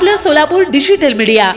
आपलं Solapur digital media.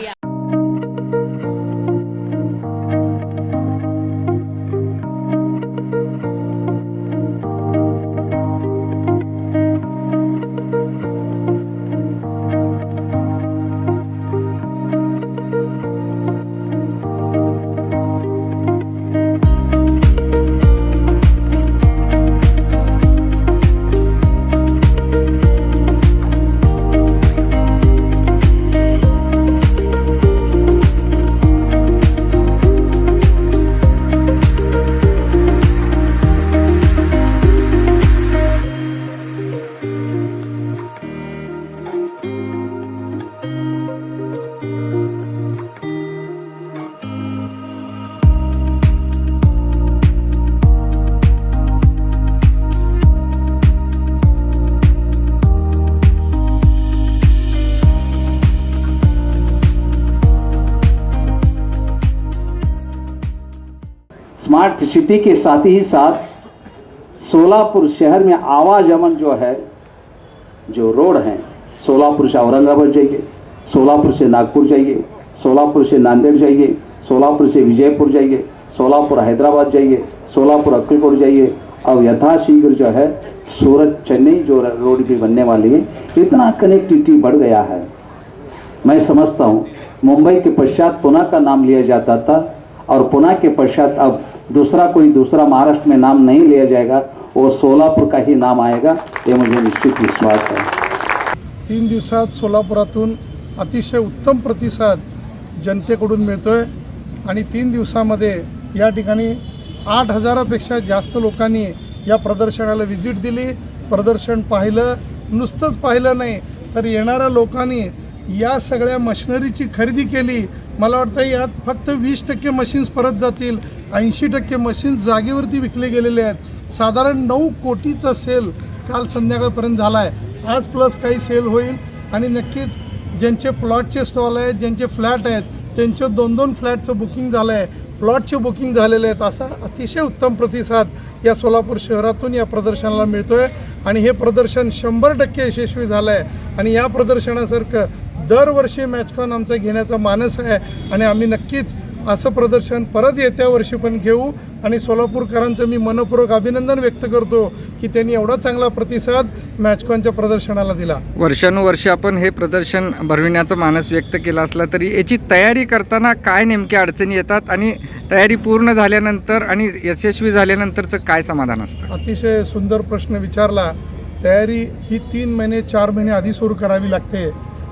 Smart city के साथ ही साथ सोलापुर शहर में आवागमन जो है, जो रोड हैं, सोलापुर से औरंगाबाद जाइए, सोलापुर से नागपुर जाइए, सोलापुर से नांदेड़ जाइए, सोलापुर से विजयपुर जाइए, सोलापुर हैदराबाद जाइए, सोलापुर अक्कलकोट जाइए, अब यथाशीघ्र जो है सूरत चेन्नई जो रोड भी बनने वाली है, इतना कनेक्टिविटी बढ़ गया है। मैं समझता हूँ, मुंबई के पश्चात पुणे का नाम लिया जाता था और पुणे के पश्चात अब दूसरा कोई दूसरा महाराष्ट्र में नाम नहीं लिया जाएगा वो सोलापुर का ही नाम आएगा ये मुझे निश्चित विश्वास है। तीन दिवसात सोलापुरातून अतिशय उत्तम प्रतिसाद जनतेकडून मिळतोय आणि तीन दिवसामध्ये या ठिकाणी आठ हजारापेक्षा जास्त लोकांनी या प्रदर्शनाला व्हिजिट दिली. प्रदर्शन पाहिलं. नुसतंच पाहिलं नाही तर येणाऱ्या लोकांनी या सगळ्या मशिनरीची खरेदी केली. मला वाटतं यात फक्त वीस टक्के मशीन्स परत जातील. ऐंशी टक्के मशीन्स जागेवरती विकले गेलेले आहेत. साधारण नऊ कोटीचा सेल काल संध्याकाळपर्यंत झाला आहे आज प्लस काही सेल होईल आणि नक्कीच ज्यांचे प्लॉटचे स्टॉल आहेत ज्यांचे फ्लॅट आहेत त्यांचं दोन दोन फ्लॅटचं बुकिंग झालं आहे प्लॉटचे बुकिंग झालेले आहेत असा अतिशय उत्तम प्रतिसाद या सोलापूर शहरातून या प्रदर्शनाला मिळतो आहे आणि हे प्रदर्शन शंभर टक्के यशस्वी झालं आहे आणि या प्रदर्शनासारखं दरवर्षी मॅचकॉन आमचा घेण्याचा मानस आहे आणि आम्ही नक्कीच असं प्रदर्शन परत येत्या वर्षी पण घेऊ. आणि सोलापूरकरांचं मी मनपूर्वक अभिनंदन व्यक्त करतो की त्यांनी एवढा चांगला प्रतिसाद मॅचकॉनच्या प्रदर्शनाला दिला. वर्षानुवर्ष आपण हे प्रदर्शन भरविण्याचा मानस व्यक्त केला असला तरी याची तयारी करताना काय नेमक्या अडचणी येतात आणि तयारी पूर्ण झाल्यानंतर आणि यशस्वी झाल्यानंतरचं काय समाधान असतं? अतिशय सुंदर प्रश्न विचारला. तयारी ही तीन महिने चार महिने आधी सुरू करावी लागते.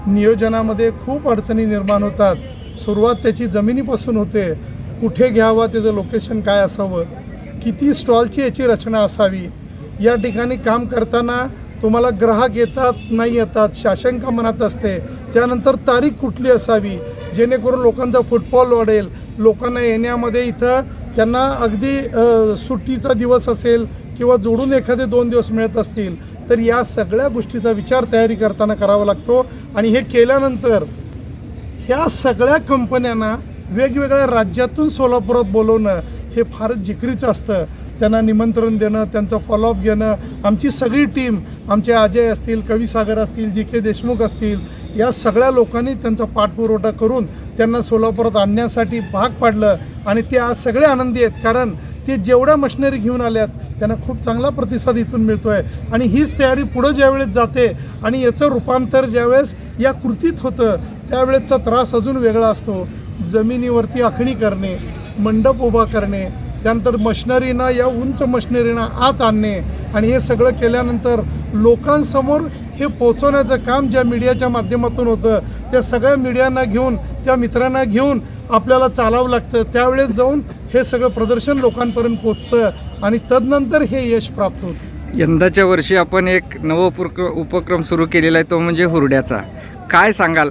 नियोजनामध्ये खूप अडचणी निर्माण होतात. सुरुवात त्याची जमिनीपासून होते. कुठे घ्यावं त्याचं लोकेशन काय असावं? किती स्टॉलची याची रचना असावी? या ठिकाणी काम करताना तुम्हाला ग्राहक येतात नाही येतात शासनका मनात असते. त्यानंतर तारीख कुठली असावी? जेणेकरून लोकांचा फुटफॉल वाढेल. लोकांना येण्यामध्ये इथं त्यांना अगदी सुट्टीचा दिवस असेल किंवा जोडून एखादे दोन दिवस मिळत असतील तर या सगळ्या गोष्टीचा विचार तयारी करताना करावा लागतो. आणि हे केल्यानंतर ह्या सगळ्या कंपन्यांना वेगवेगळ्या राज्यातून सोलापुरात बोलवणं हे फारच जिकरीचं असतं. त्यांना निमंत्रण देणं त्यांचं फॉलोअप घेणं. आमची सगळी टीम आमचे अजय असतील कविसागर असतील जी के देशमुख असतील या सगळ्या लोकांनी त्यांचा पाठपुरवठा करून त्यांना सोलापुरात आणण्यासाठी भाग पाडलं आणि ते आज सगळे आनंदी आहेत. कारण ते जेवढ्या मशिनरी घेऊन आल्यात त्यांना खूप चांगला प्रतिसाद इथून मिळतो आहे आणि हीच तयारी पुढं ज्यावेळेस जाते आणि याचं रूपांतर ज्यावेळेस या कृतीत होतं त्यावेळेसचा त्रास अजून वेगळा असतो. जमिनीवरती आखणी करणे मंडप उभा करणे त्यानंतर मशनरीना या उंच मशनरीना आत आणणे आणि हे सगळं केल्यानंतर लोकांसमोर हे पोचवण्याचं काम ज्या मीडियाच्या माध्यमातून होतं त्या सगळ्या मीडियांना घेऊन त्या मित्रांना घेऊन आपल्याला चालावं लागतं. त्यावेळेस जाऊन हे सगळं प्रदर्शन लोकांपर्यंत पोचतं आणि तदनंतर हे यश प्राप्त होतं. यंदाच्या वर्षी आपण एक नव उपक्रम सुरू केलेला आहे तो म्हणजे हुरड्याचा. काय सांगाल?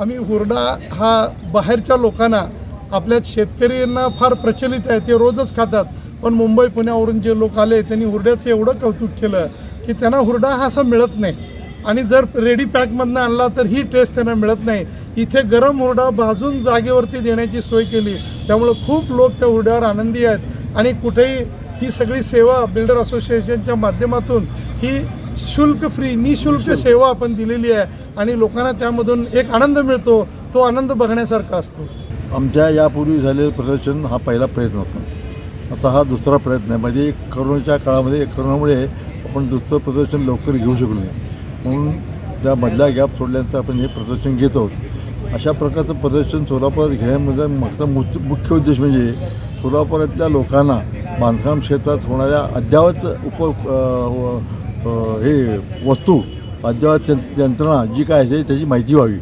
आम्ही हुरडा हा बाहेरच्या लोकांना आपल्या शेतकऱ्यांना फार प्रचलित आहे ते रोजच खातात. पण मुंबई पुण्यावरून जे लोक आले त्यांनी हुरड्याचं एवढं कौतुक केलं की त्यांना हुरडा हा असा मिळत नाही. आणि जर रेडी पॅकमधनं आणला तर ही टेस्ट त्यांना मिळत नाही. इथे गरम हुरडा भाजून जागेवरती देण्याची सोय केली. त्यामुळं खूप लोक त्या हुरड्यावर आनंदी आहेत. आणि कुठेही ही सगळी सेवा बिल्डर असोसिएशनच्या माध्यमातून ही शुल्क फ्री निशुल्क सेवा आपण दिलेली आहे आणि लोकांना त्यामधून एक आनंद मिळतो तो आनंद बघण्यासारखा असतो. आमच्या यापूर्वी झालेलं प्रदर्शन हा पहिला प्रयत्न होता. आता हा दुसरा प्रयत्न आहे. म्हणजे करोनाच्या काळामध्ये करोनामुळे आपण दुसरं प्रदर्शन लवकर घेऊ शकलो नाही. म्हणून त्या मधल्या गॅप सोडल्यानंतर आपण हे प्रदर्शन घेत आहोत. अशा प्रकारचं प्रदर्शन सोलापुरात घेण्यामध्ये मागचा मुख्य मुख्य उद्देश म्हणजे सोलापुरातल्या लोकांना बांधकाम क्षेत्रात होणाऱ्या अद्ययावत उप हे वस्तू अद्ययावत यंत्रणा जी काय आहे त्याची माहिती व्हावी.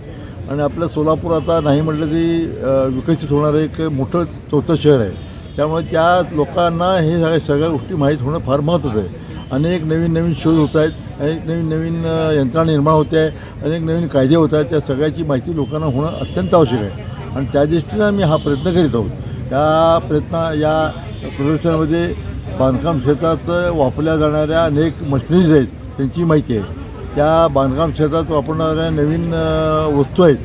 आणि आपलं सोलापूर आता नाही म्हटलं तरी विकसित होणारं एक मोठं चौथं शहर आहे. त्यामुळे त्या लोकांना हे सगळ्या सगळ्या गोष्टी माहीत होणं फार महत्त्वाचं आहे. अनेक नवीन नवीन शोध होत आहेत अनेक नवीन नवीन यंत्रणा निर्माण होते आहे अनेक नवीन कायदे होत आहेत त्या सगळ्याची माहिती लोकांना होणं अत्यंत आवश्यक आहे. आणि त्या दृष्टीनं आम्ही हा प्रयत्न करीत आहोत. या प्रयत्न या प्रदर्शनामध्ये बांधकाम क्षेत्रात वापरल्या जाणाऱ्या अनेक मशिनरीज आहेत त्यांची माहिती आहे. त्या बांधकाम क्षेत्रात वापरणाऱ्या नवीन वस्तू आहेत.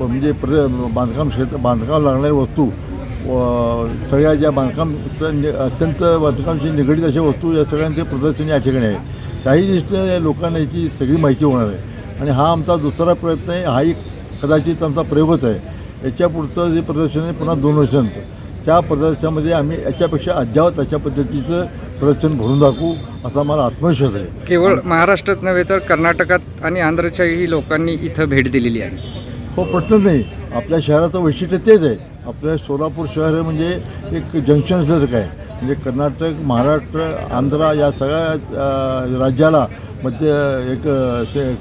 प- म्हणजे प्र बांधकाम क्षेत्र बांधकाम लागणाऱ्या वस्तू सगळ्या ज्या बांधकामचं नि अत्यंत बांधकामशी निगडीत अशा वस्तू या सगळ्यांचे प्रदर्शन या ठिकाणी आहे. काही दृष्टीने या लोकांना याची सगळी माहिती होणार आहे. आणि हा आमचा दुसरा प्रयत्न आहे. हाही कदाचित आमचा प्रयोगच आहे. याच्या पुढचं जे प्रदर्शन आहे पुन्हा दोन वर्षानंतर त्या प्रदर्शनामध्ये आम्ही याच्यापेक्षा अद्यावत अशा पद्धतीचं प्रदर्शन भरून दाखवू असा मला आत्मविश्वास आहे. केवळ महाराष्ट्रात नव्हे तर कर्नाटकात आणि आंध्रच्याही लोकांनी इथं भेट दिलेली आहे. हो प्रश्न नाही. आपल्या शहराचं वैशिष्ट्य तेच आहे. आपलं सोलापूर शहर म्हणजे एक जंक्शन असल्यासारखं आहे. म्हणजे कर्नाटक महाराष्ट्र आंध्रा या सगळ्या राज्याला मध्य एक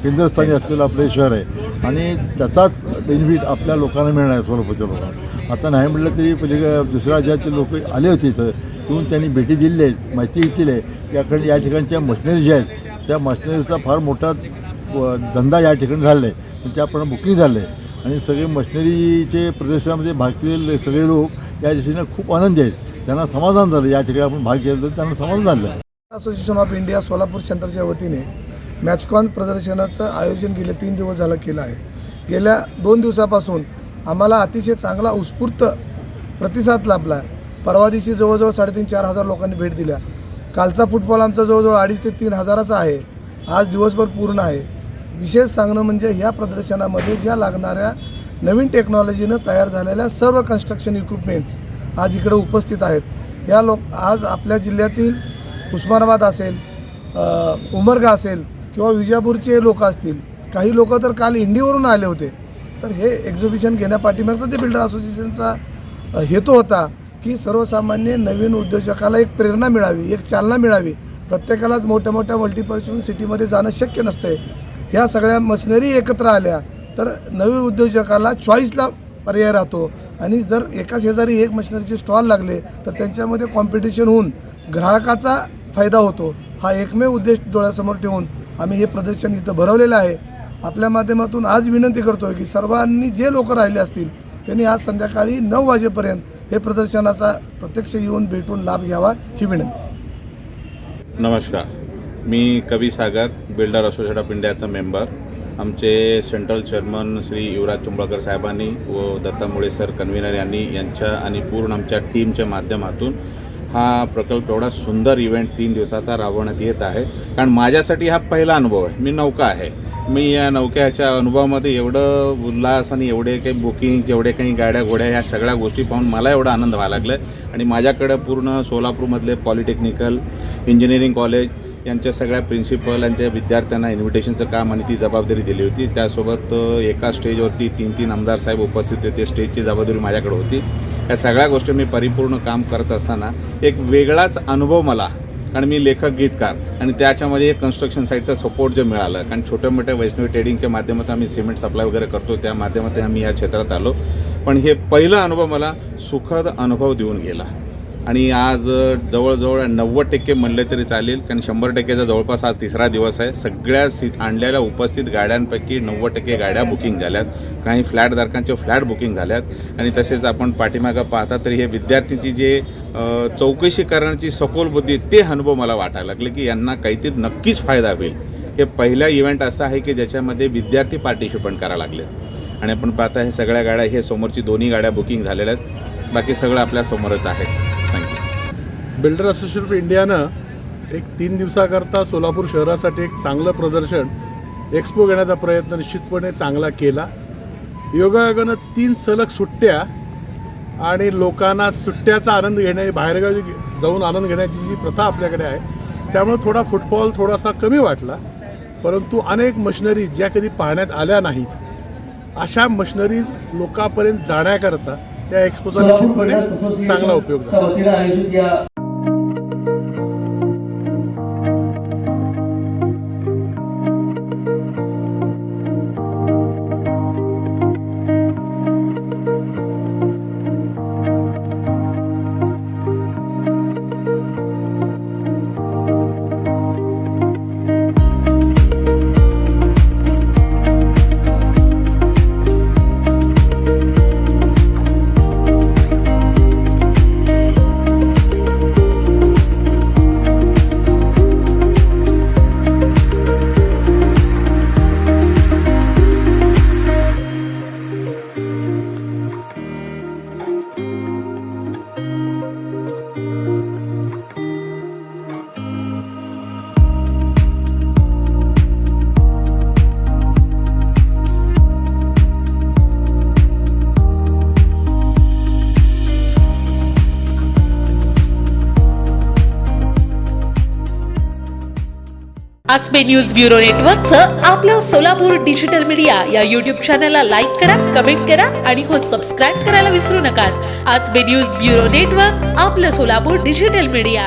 केंद्रस्थानी असलेलं आपलं शहर आहे. आणि त्याचाच बेनिफिट आपल्या लोकांना मिळणार आहे सोलापूरच्या लोकांना. आता नाही म्हटलं तरी म्हणजे, पहिले दुसऱ्या राज्यातले लोक आले होते इथं. तिथून त्यांनी भेटी दिलेली आहेत माहिती घेतलेली आहे. याकडे या ठिकाणच्या मशिनरी ज्या आहेत त्या मशिनरीचा फार मोठा व धंदा या ठिकाणी झाला आहे. त्याप्रमाणे बुकिंग झालं आहे. आणि सगळे मशिनरीचे प्रदर्शनामध्ये भाग घेतलेले सगळे लोक या दिशेनं खूप आनंदी आहेत. त्यांना समाधान झालं. या ठिकाणी आपण भाग घेतला तर त्यांना समाधान झालं. असोसिएशन ऑफ इंडिया सोलापूर सेंटरच्या वतीने मॅचकॉन प्रदर्शनाचं आयोजन गेले तीन दिवस झालं केलं आहे. गेल्या दोन दिवसापासून आम्हाला अतिशय चांगला उत्स्फूर्त प्रतिसाद लाभला. परवा दिवशी जवळजवळ साडेतीन चार हजार लोकांनी भेट दिल्या. कालचा फुटबॉल आमचा जवळजवळ अडीच ते तीन हजाराचा आहे. आज दिवसभर पूर्ण आहे. विशेष सांगणं म्हणजे ह्या प्रदर्शनामध्ये ज्या लागणाऱ्या नवीन टेक्नॉलॉजीनं तयार झालेल्या सर्व कन्स्ट्रक्शन इक्विपमेंट्स आज इकडे उपस्थित आहेत. या लोक आज आपल्या जिल्ह्यातील उस्मानाबाद असेल उमरगा असेल किंवा विजापूरचे लोक असतील. काही लोक तर काल इंडीवरून आले होते. तर हे एक्झिबिशन घेण्यापाठीमागचा ते बिल्डर असोसिएशनचा हेतू होता की सर्वसामान्य नवीन उद्योजकाला एक प्रेरणा मिळावी एक चालना मिळावी. प्रत्येकालाच मोठ्या मोठ्या मल्टीपर्सन सिटीमध्ये जाणं शक्य नसते. ह्या सगळ्या मशिनरी एकत्र आल्या तर नवीन उद्योजकाला चॉईसला पर्याय राहतो. आणि जर एका शेजारी एक मशिनरीचे स्टॉल लागले तर त्यांच्यामध्ये कॉम्पिटिशन होऊन ग्राहकाचा फायदा होतो. हा एकमेव उद्देश डोळ्यासमोर ठेवून आम्ही हे प्रदर्शन इथं भरवलेलं आहे. आपल्या माध्यमातून आज विनंती करतोय की सर्वांनी जे लोक राहिले असतील त्यांनी आज संध्याकाळी नऊ वाजेपर्यंत हे प्रदर्शनाचा प्रत्यक्ष येऊन भेटून लाभ घ्यावा ही विनंती. नमस्कार. मी कवी सागर बिल्डर असोसिएट ऑफ इंडियाचा मेंबर. आमचे सेंट्रल चेअरमन श्री युवराज चुंबळकर साहेबांनी व दत्ता मुळे सर कन्व्हिनर यांनी यांच्या आणि पूर्ण आमच्या टीमच्या माध्यमातून हा प्रकल्प एवढा सुंदर इव्हेंट तीन दिवसाचा राबवण्यात येत आहे. कारण माझ्यासाठी हा पहिला अनुभव आहे. मी नौका आहे. मी या नौक्याच्या अनुभवामध्ये एवढं उल्हास आणि एवढे काही बुकिंग एवढे काही गाड्या घोड्या ह्या सगळ्या गोष्टी पाहून मला एवढा आनंद व्हायला लागला आहे आणि माझ्याकडं पूर्ण सोलापूरमधले पॉलिटेक्निकल इंजिनिअरिंग कॉलेज यांच्या सगळ्या प्रिन्सिपल यांच्या विद्यार्थ्यांना इन्व्हिटेशनचं काम आणि ती जबाबदारी दिली होती. त्यासोबत एका स्टेजवरती तीन तीन आमदार साहेब उपस्थित होते. स्टेजची जबाबदारी माझ्याकडे होती. या सगळ्या गोष्टी मी परिपूर्ण काम करत असताना एक वेगळाच अनुभव मला कारण मी लेखक गीतकार आणि त्याच्यामध्ये एक कन्स्ट्रक्शन साईडचा सपोर्ट जे मिळालं कारण छोट्या मोठ्या वैष्णवी ट्रेडिंगच्या माध्यमातून आम्ही सिमेंट सप्लाय वगैरे करतो त्या माध्यमातून आम्ही या क्षेत्रात आलो. पण हे पहिला अनुभव मला सुखद अनुभव देऊन गेला. आणि आज जवळजवळ नव्वद टक्के म्हणले तरी चालेल कारण शंभर टक्केचा जवळपास आज तिसरा दिवस आहे. सगळ्या सीट आणलेल्या उपस्थित गाड्यांपैकी नव्वद टक्के गाड्या बुकिंग झाल्यात. काही फ्लॅटधारकांचे फ्लॅट बुकिंग झाल्यात. आणि तसेच आपण पाठीमागं पाहता तरी हे विद्यार्थ्यांची जे चौकशी करण्याची सखोल बुद्धी ते अनुभव मला वाटायला लागले की यांना काहीतरी नक्कीच फायदा होईल. हे पहिला इव्हेंट असा आहे की ज्याच्यामध्ये विद्यार्थी पार्टिसिपंट करायला लागले आणि आपण पाहता हे सगळ्या गाड्या हे समोरची दोन्ही गाड्या बुकिंग झालेल्या आहेत. बाकी सगळं आपल्यासमोरच आहे. थँक्यू बिल्डर असोसिएशन ऑफ इंडियानं एक तीन दिवसाकरता सोलापूर शहरासाठी एक चांगलं प्रदर्शन एक्सपो घेण्याचा प्रयत्न निश्चितपणे चांगला केला. योगायोगानं तीन सलग सुट्ट्या आणि लोकांना सुट्ट्याचा आनंद घेणे बाहेरगावी जाऊन आनंद घेण्याची जी प्रथा आपल्याकडे आहे त्यामुळे थोडा फुटबॉल थोडासा कमी वाटला. परंतु अनेक मशिनरीज ज्या कधी पाहण्यात आल्या नाहीत अशा मशिनरीज लोकांपर्यंत जाण्याकरता या एक्सपोचा निश्चितपणे चांगला उपयोग झाला. आसपे न्यूज ब्युरो नेटवर्कचं आपलं सोलापूर डिजिटल मीडिया या युट्यूब चॅनलला लाईक करा कमेंट करा आणि हो सबस्क्राईब करायला विसरू नका. आसपे न्यूज ब्युरो नेटवर्क आपलं सोलापूर डिजिटल मीडिया.